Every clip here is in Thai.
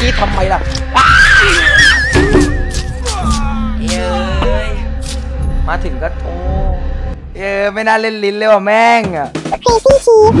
กรีดทำไมล่ะอ้าเย้ยมาถึงก็โอ้เย้ไม่น่าเล่นลิ้นเลยว่ะแม่งอะ Crazy Chief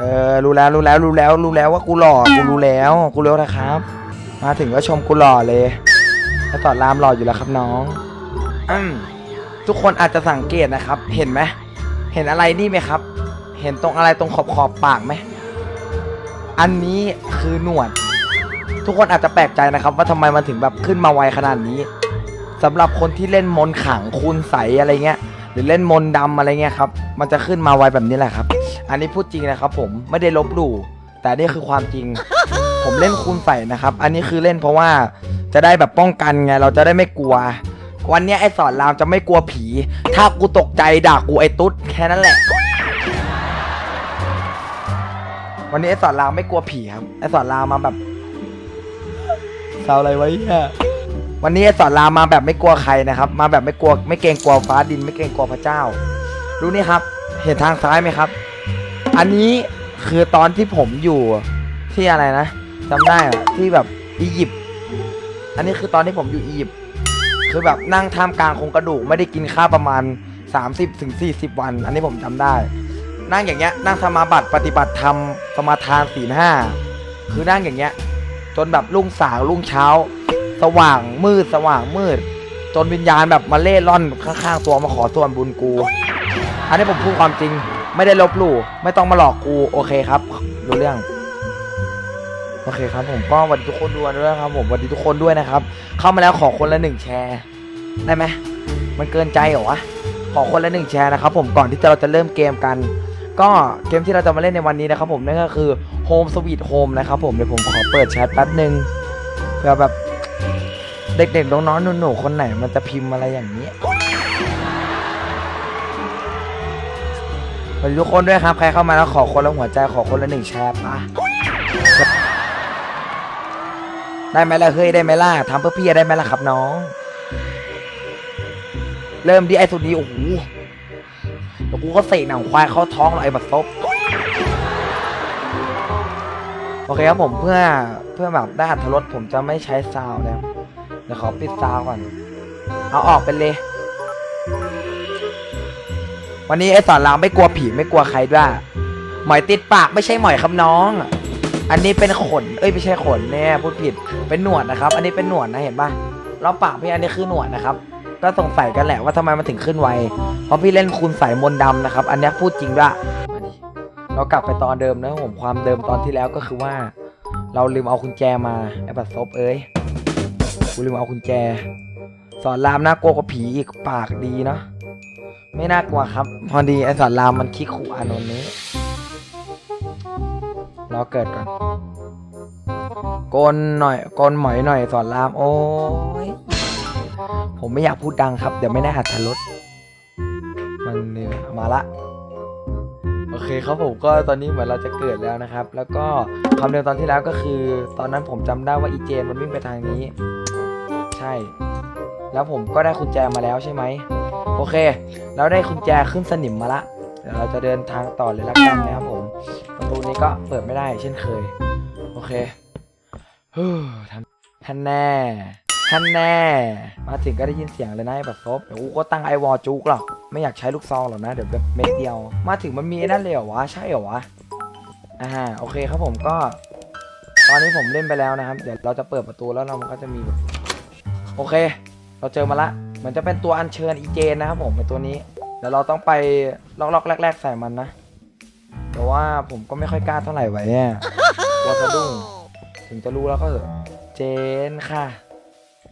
เออรู้แล้วรู้แล้วรู้แล้วรู้แล้วว่ากูหล่อกูรู้แล้วกูรู้นะครับ มาถึงก็ชมกูหล่อเลยแล้วต่อรามหล่ออยู่แล้วครับน้อง อืมทุกคนอาจจะสังเกตนะครับ เห็นไหมเห็นอะไรนี่ไหมครับ เห็นตรงอะไรตรงขอบขอบปากไหมอันนี้คือหนวด ทุกคนอาจจะแปลกใจนะครับ ว่าทำไมมันถึงแบบขึ้นมาไวขนาดนี้สำหรับคนที่เล่นมนขังคูณใสอะไรเงี้ย หรือเล่นมนต์ดำอะไรเงี้ยครับ มันจะขึ้นมาไวแบบนี้แหละครับ อันนี้พูดจริงนะครับ ผมไม่ได้ลบหลู่แต่นี่คือความจริง ผมเล่นคูณใสนะครับ อันนี้คือเล่นเพราะว่าจะได้แบบป้องกันไง เราจะได้ไม่กลัว วันเนี้ยไอ้สอนรามจะไม่กลัวผี ถ้ากูตกใจด่ากูไอ้ตุ๊ดแค่นั้นแหละ วันนี้ไอ้สอนรามไม่กลัวผีครับ ไอ้สอนรามมาแบบเศร้าอะไรไว้เนี่ยวันนี้ไอ้สอนรามมาแบบไม่กลัวใครนะครับ มาแบบไม่กลัวไม่เกรงกลัวฟ้าดิน ไม่เกรงกลัวพระเจ้า ดูนี่ครับ เห็นทางซ้ายไหมครับ อันนี้คือตอนที่ผมอยู่ที่อะไรนะจำได้อะที่แบบอียิปต์ อันนี้คือตอนที่ผมอยู่อียิปต์ คือแบบนั่งท่ามกลางโครงกระดูกไม่ได้กินข้าวประมาณ30ถึง40 วัน อันนี้ผมจำได้ นั่งอย่างเงี้ยนั่งสมาบัติปฏิบัติธรรมสมาทานศีลห้าคือนั่งอย่างเงี้ย จนแบบรุ่งสางรุ่งเช้า สว่างมืดสว่างมืด จนวิญญาณแบบมาเล่ร่อนข้างๆตัวมาขอส่วนบุญกู อันนี้ผมพูดความจริง ไม่ได้ลบหลู่ไม่ต้องมาหลอกกูโอเคครับรู้เรื่อง โอเคครับผมก็สวัสดีทุกคนด้วยนะครับผมสวัสดีทุกคนด้วยนะครับ เข้ามาแล้วขอคนละหนึ่งแชร์ได้ไหมมันเกินใจเหรอวะขอคนละหนึ่งแชร์นะครับผมก่อนที่เราจะเริ่มเกมกัน ก็เกมที่เราจะมาเล่นในวันนี้นะครับผมนั่นก็คือ Home Sweet Home นะครับผมเดี๋ยวผมขอเปิดแชทแป๊บหนึ่งเพื่อแบบเด็กๆน้องๆหนูๆคนไหนมันจะพิมพ์อะไรอย่างนี้สวัสดีทุกคนด้วยครับ ใครเข้ามาแล้วขอคนละหัวใจขอคนละหนึ่งแชร์ปะ ได้ไหมล่ะเฮ้ยได้ไหมล่ะทำเพื่อพี่ได้ไหมล่ะครับน้อง เริ่มดีไอ้สุดนี้โอ้โหเดี๋ยวกูก็เสกหนังควายเข้าท้องไอ้บัดซบโอเคครับผมเพื่อเพื่อแบบได้อัตรสผมจะไม่ใช้ซาวแล้วเดี๋ยวขอปิดซาวก่อน เอาออกไปเลย วันนี้ไอ้สอนรามไม่กลัวผีไม่กลัวใครด้วยหมอยติดปากไม่ใช่หมอยครับน้อง อันนี้เป็นขน เอ้ยไม่ใช่ขนแน่พูดผิด เป็นหนวดนะครับ อันนี้เป็นหนวดนะเห็นปะแล้วปากพี่อันนี้คือหนวดนะครับ ก็สงสัยกันแหละว่าทำไมมันถึงขึ้นไว เพราะพี่เล่นคูณใส่มนต์ดำนะครับ อันนี้พูดจริงด้วยเรากลับไปตอนเดิมนะผมความเดิมตอนที่แล้วก็คือว่า เราลืมเอากุญแจมาไอ้บัดซบเอ้ยกูลืมเอากุญแจ สอนรามน่ากลัวกว่าผีอีกปากดีเนาะไม่น่ากลัวครับ พอดีไอสอนรามมันคิกขู่อานนท์นี้ รอเกิดก่อนกนหน่อยกนหมอยหน่อยสอนราม โอ้ยผมไม่อยากพูดดังครับ เดี๋ยวไม่ได้หัดทะลดมันเนี่ยมาละ โอเคครับผมก็ตอนนี้เหมือนเราจะเกิดแล้วนะครับ แล้วก็ความเดิมตอนที่แล้วก็คือ ตอนนั้นผมจำได้ว่าอีเจนมันวิ่งไปทางนี้ ใช่ แล้วผมก็ได้กุญแจมาแล้วใช่ไหมโอเคเราได้กุญแจขึ้นสนิมมาละ เดี๋ยวเราจะเดินทางต่อเลยละกันนะครับผมประตูนี้ก็เปิดไม่ได้เช่นเคย โอเคฮู้ทำท่านแน่ท่านแน่ มาถึงก็ได้ยินเสียงเลยนะไอ้บัดซบเดี๋ยวกูก็ตั้งไอวอลจุกหรอกไม่อยากใช้ลูกซองหรอกนะ เดี๋ยวแบบเม็ดเดียว มาถึงมันมีนั่นเลยเหรอวะ ใช่เหรอวะ อ่า โอเคครับผมก็ ตอนนี้ผมเล่นไปแล้วนะครับ เดี๋ยวเราจะเปิดประตูแล้วเรามันก็จะมีแบบ โอเค เราเจอมาละเหมือนจะเป็นตัวอัญเชิญอีเจนนะครับผมเป็นตัวนี้ เดี๋ยวเราต้องไปล็อกๆแรก ๆ ใส่มันนะ แต่ว่าผมก็ไม่ค่อยกล้าเท่าไหร่ไว้เนี่ยกลัวสะดุ้งถึงจะรู้แล้วก็เถอะเจนค่ะ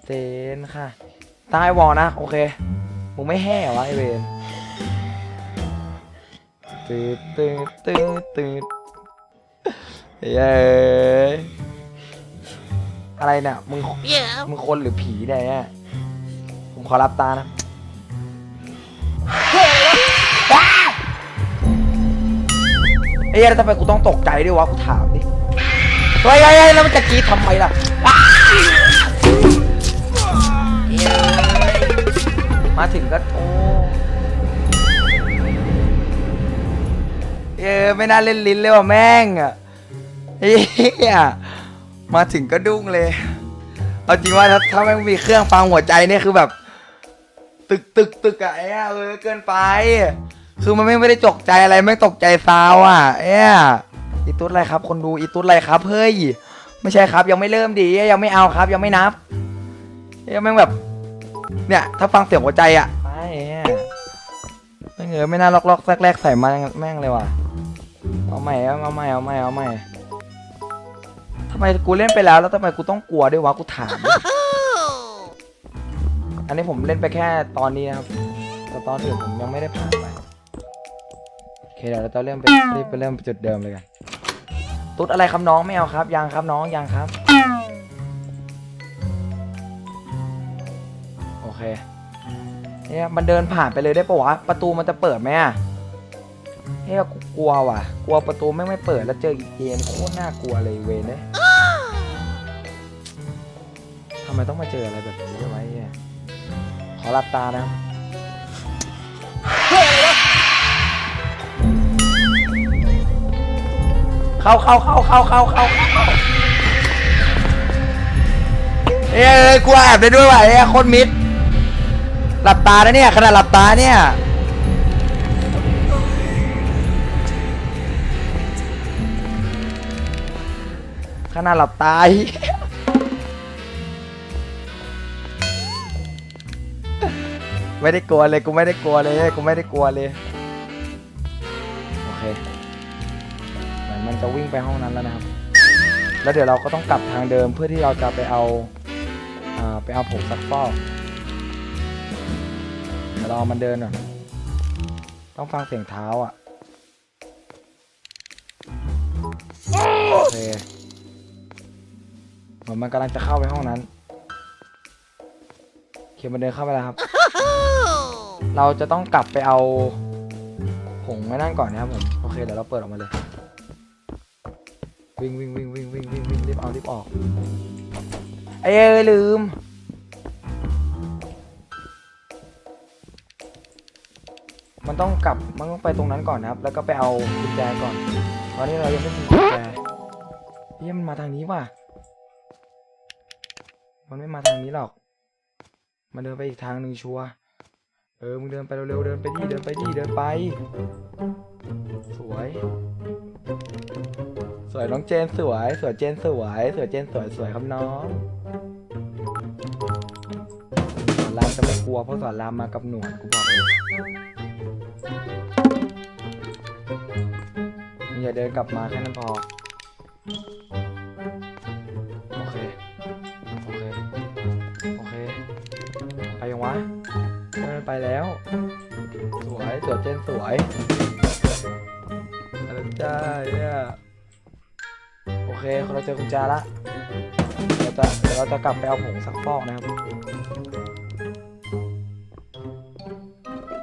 เจนค่ะตั้งไอวอลนะ โอเคมึงไม่แห่วะไอเวนตืดตืดตืดตืดเย้ยอะไรเนี่ยมึงมึงคนหรือผีเนี่ยผมขอรับตานะ เอ้ยแล้วทำไมกูต้องตกใจด้วยวะกูถามดิเฮ้ยเฮ้ยแล้วมันจะกรีดทำไมล่ะมาถึงก็โอ้เออไม่น่าเล่นลิ้นเลยว่ะแม่งอะเฮียมาถึงก็ดุ้งเลย เอาจริงว่าถ้าถ้าแม่งมีเครื่องฟังหัวใจเนี่ยคือแบบ ตึกตึกตึกอะไอ้เออเกินไป คือมันไม่ไม่ได้จกใจอะไรไม่ตกใจซาวอะเอ้ยอีตุ๊ดอะไรครับ คนดูอีตุ๊ดอะไรครับเฮ้ยไม่ใช่ครับ ยังไม่เริ่มดียังไม่เอาครับ ยังไม่นับยังแม่งแบบ เนี่ย ถ้าฟังเสียงหัวใจอะไม่อะไม่เงยไม่น่าล็อกล็อกแรกแรกใส่มาแม่งเลยว่ะเอาใหม่เอาใหม่เอาใหม่เอาใหม่ทำไมกูเล่นไปแล้วแล้วทำไมกูต้องกลัวด้วยวะกูถาม อันนี้ผมเล่นไปแค่ตอนนี้นะครับแต่ตอนอื่นผมยังไม่ได้ผ่านไป เคเดี๋ยวเราจะเริ่มไปรีบไปเริ่มจุดเดิมเลยกัน ตุ๊ดอะไรครับน้องไม่เอาครับ ยังครับน้องยังครับ โอเค เนี่ยมันเดินผ่านไปเลยได้ปะวะ ประตูมันจะเปิดไหมอะเฮ้ยกูกลัวว่ะ กลัวประตูไม่ไม่เปิดแล้วเจออีกเกมโคตรน่ากลัวเลยเวนเลยทำไมต้องมาเจออะไรแบบนี้ด้วยวะเนี่ยขอหลับตานะครับ เข้าเข้าเข้าเข้าเข้าเข้าเอ้ยกลัวแอบได้ด้วยว่ะเอ้ยโคตรมิด หลับตานะเนี่ยขนาดหลับตาเนี่ยขนาดหลับตาไม่ได้กลัวเลยกูไม่ได้กลัวเลยกูไม่ได้กลัวเลย เหมือนมันจะวิ่งไปห้องนั้นแล้วนะครับ แล้วเดี๋ยวเราก็ต้องกลับทางเดิมเพื่อที่เราจะไปเอาอ่าไปเอาผงซักฟอกเดี๋ยวรอมันเดินก่อนต้องฟังเสียงเท้าอะโอเคเหมือนมันกำลังจะเข้าไปห้องนั้นโอเคมันเดินเข้าไปแล้วครับ เราจะต้องกลับไปเอาผงไว้นั่นก่อนนะครับผม โอเค เดี๋ยวเราเปิดออกมาเลย วิ่งวิ่งวิ่งวิ่งวิ่งวิ่งวิ่งรีบเอารีบออกไอเอ้ยลืม มันต้องกลับมันต้องไปตรงนั้นก่อนนะครับ แล้วก็ไปเอากุญแจก่อน ตอนนี้เรายังไม่มีกุญแจเฮ้ยมันมาทางนี้ว่ะ มันไม่มาทางนี้หรอก มันเดินไปอีกทางหนึ่งชัวเออมึงเดินไปเร็วๆเดินไปดิเดินไปดิเดินไป สวย สวยน้องเจนสวย สวยเจนสวย สวยเจนสวยสวยครับน้องสอนรามจะไม่กลัวเพราะสอนรามมากับหนวดกูบอกเลยอย่าเดินกลับมาแค่นั้นพอโอเคโอเคโอเคไปยังวะไปแล้ว สวยสวยเจนสวย อะไรจ้าเนี่ยโอเคเราเจอกุญแจละเดี๋ยวจะเดี๋ยวเราจะกลับไปเอาผงซักฟอกนะครับ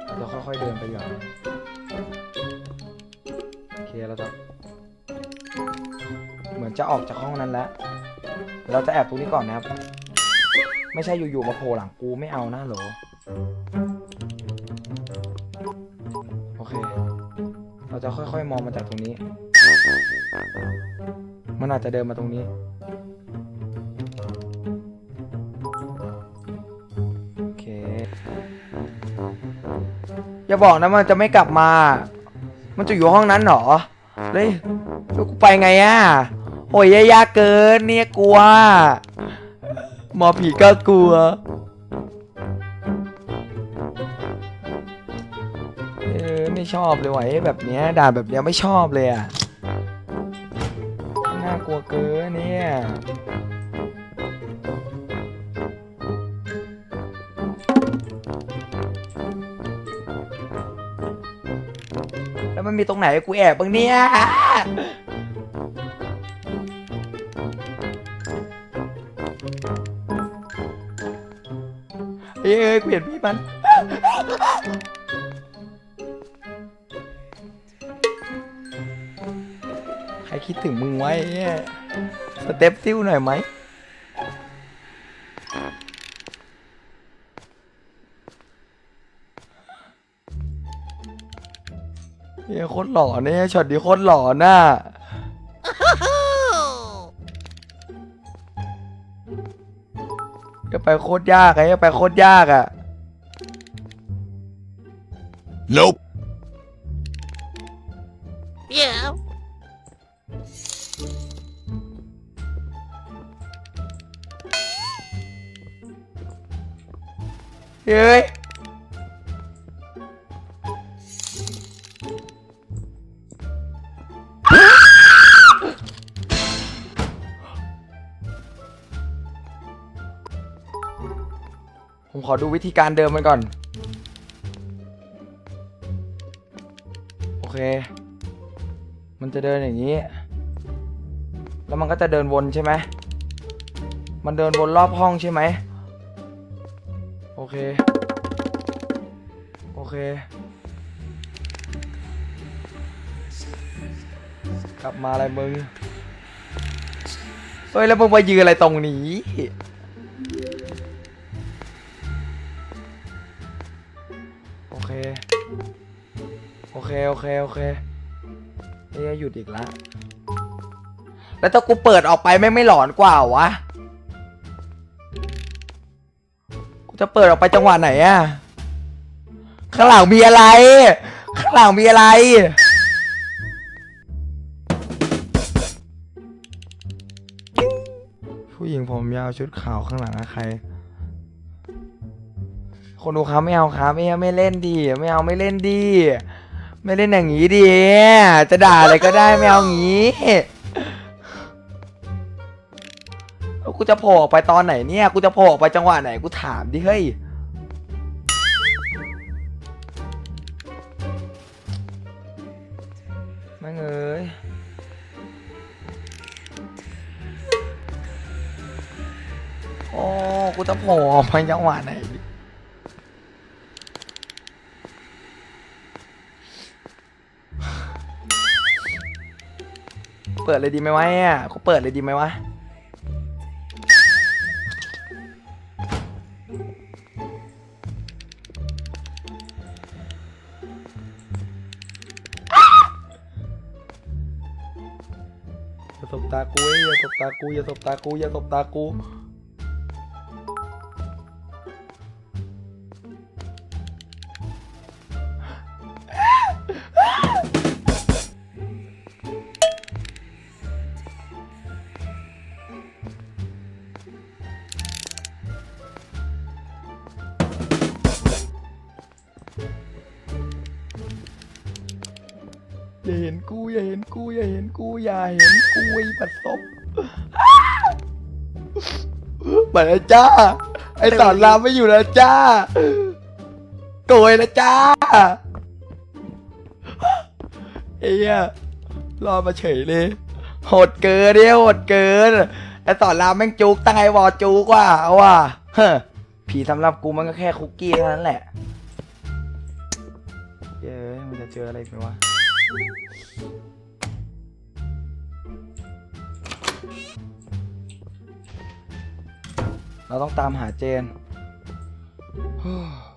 เราจะค่อยๆเดินไปก่อนโอเคเราจะเหมือนจะออกจากห้องนั้นแล้ว เราจะแอบตรงนี้ก่อนนะครับ ไม่ใช่อยู่ๆมาโผล่หลังกูไม่เอานะหลโอ จะค่อย ๆ มองมาจากตรงนี้ มันอาจจะเดินมาตรงนี้ โอเค อย่าบอกนะมันจะไม่กลับมา มันจะอยู่ห้องนั้นเหรอ เฮ้ยแล้วกูไปไงอะโอ้ยยากเกินเนี่ยกลัว หมอผีก็กลัว ชอบเลยว่ะไอ้แบบเนี้ยด่าแบบเนี้ยไม่ชอบเลยอะน่ากลัวเกินเนี่ยแล้วมันมีตรงไหนให้กูแอบบ้างเนี่ยเอ้ยเปลี่ยนพี่มัน คิดถึงมึงไว้สเต็ปติ้วหน่อยไหมเนี่ยโคตรหล่อเนี่ยช็อตดีโคตรหล่อหน่าจะไปโคตรยากไงจะไปโคตรยากอะ Nope เฮ้ยผมขอดูวิธีการเดิมมันก่อน โอเค มันจะเดินอย่างนี้ แล้วมันก็จะเดินวนใช่ไหม มันเดินวนรอบห้องใช่ไหม เค โอเค กลับมาอะไรมึง เฮ้ย แล้วมึงมายืนอะไรตรงนี้โอเค โอเค โอเค โอเคเอ้ยหยุดอีกละ แล้วถ้ากูเปิดออกไปไม่ไม่หลอนกว่าวะ จะเปิดออกไปจังหวะไหนอะข้างหลังมีอะไร ข้างหลังมีอะไร ผู้หญิงผมยาวชุดขาวข้างหลังอะใคร คนดูครับไม่เอาครับไม่เอาไม่เล่นดีไม่เอาไม่เล่นดี ไม่เล่นอย่างนี้ดิจะด่าอะไรก็ได้ไม่เอางี้ กูจะโผล่อไปตอนไหนเนี่ย กูจะโผล่อไปจังหวะไหนกูถามดิเฮ้ยแม่งเอ้ยโอ้ กูจะโผล่ออกไปจังหวะไหนเปิดเลยดีไหมวะเนี่ยกูเปิดเลยดีไหมวะ สบตากูอย่าสบตากูอย่าสบตากูอย่าสบตากู อย่าเห็นกูอย่าเห็นกูอย่าเห็นกูอย่าเห็นกูไอ้ปัดซบไปแล้วจ้า ไอ้สอนรามไม่อยู่แล้วจ้าโกยแล้วจ้าไอ้เหี้ยรอมาเฉยเลยโหดเกินเนี่ยโหดเกินไอ้สอนรามแม่งจุกตั้งไอ้วอจุกว่าเอาว่ะเฮ้อผีสำหรับกูมันก็แค่คุกกี้เท่านั้นแหละเย้ยมันจะเจออะไรไหมวะ เราต้องตามหาเจน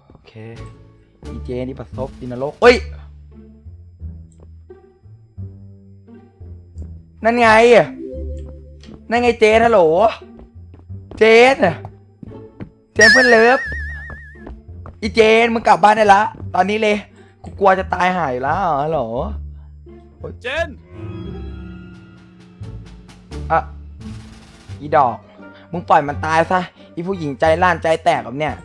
โอเค อีเจนนี่ประสบดินรกเอ้ย นั่นไง นั่นไงเจนฮัลโหล เจน เจนเพื่อนเลิฟ อีเจนมึงกลับบ้านได้ละ ตอนนี้เลย กูกลัวจะตายหายอยู่แล้วฮัลโหลเจนอะอีดอก มึงปล่อยมันตายซะอีผู้หญิงใจล้านใจแตกแบบเนี้ย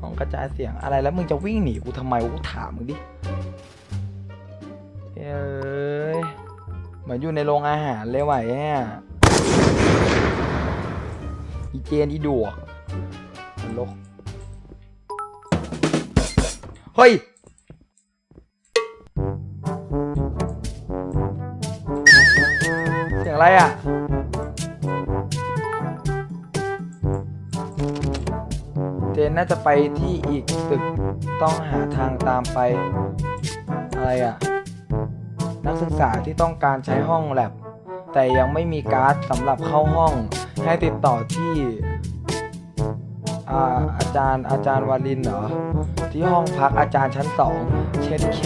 ห้องกระจายเสียงอะไรแล้วมึงจะวิ่งหนีกูทำไมวะกูถามมึงดิเอ้ยเหมือนอยู่ในโรงอาหารเลยว่ะเนี่ยอีเจนอีดวกมันลก เฮ้ย เสียงอะไรอะ เจนน่าจะไปที่อีกตึกต้องหาทางตามไป อะไรอะ นักศึกษาที่ต้องการใช้ห้องแลบแต่ยังไม่มีการ์ดสำหรับเข้าห้อง ให้ติดต่อที่ อ่าอาจารย์อาจารย์วาลินเหรอ ที่ห้องพักอาจารย์ชั้นสองเช็ดเค